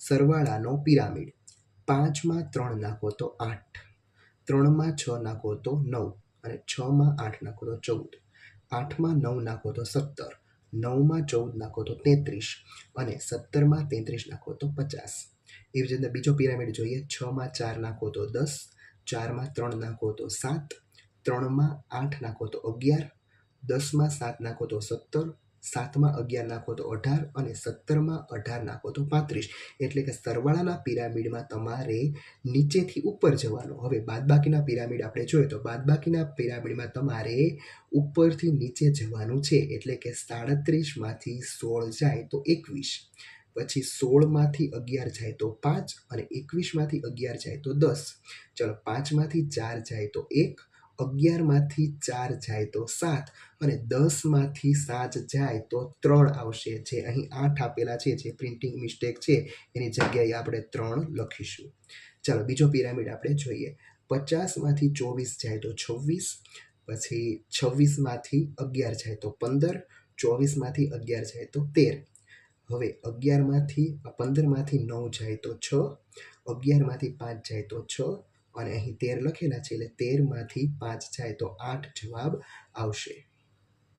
સરવાળાનો pyramid પાંચમાં ત્રણ નાખો તો આઠ ત્રણમાં છ નાખો તો નવ અને છમાં આઠ નાખો તો ચૌદ આઠમાં નવ નાખો તો સત્તર નવમાં ચૌદ નાખો તો તેત્રીસ અને સત્તરમાં તેત્રીસ નાખો તો પચાસ એવી જ રીતે બીજો પિરામિડ જોઈએ છમાં ચાર નાખો તો દસ ચારમાં ત્રણ નાખો તો સાત ત્રણમાં આઠ નાખો તો અગિયાર દસમાં સાત નાખો તો સત્તર સાતમાં અગિયાર નાખો તો અઢાર અને સત્તરમાં અઢાર નાખો તો પાંત્રીસ. એટલે કે સરવાળાના પિરામિડમાં તમારે નીચેથી ઉપર જવાનું. હવે બાદબાકીના પિરામિડ આપણે જોઈએ તો બાદબાકીના પિરામિડમાં તમારે ઉપરથી નીચે જવાનું છે. એટલે કે સાડત્રીસમાંથી સોળ જાય તો એકવીસ. પછી સોળમાંથી અગિયાર જાય તો પાંચ અને એકવીસમાંથી અગિયાર જાય તો દસ. ચલો પાંચમાંથી ચાર જાય તો એક. અગિયારમાંથી ચાર જાય તો સાત અને દસમાંથી સાત જાય તો ત્રણ આવશે. જે અહીં આઠ આપેલા છે, જે પ્રિન્ટિંગ મિસ્ટેક છે, એની જગ્યાએ આપણે ત્રણ લખીશું. ચાલો, બીજો પિરામિડ આપણે જોઈએ. પચાસમાંથી ચોવીસ જાય તો છવ્વીસ, પછી છવ્વીસમાંથી અગિયાર જાય તો પંદર ચોવીસમાંથી અગિયાર જાય તો તેર. હવે અગિયારમાંથી પંદરમાંથી નવ જાય તો છ અગિયારમાંથી પાંચ જાય તો છ અને અહીં તેર લખેલા છે એટલે તેરમાંથી પાંચ જાય તો આઠ જવાબ આવશે.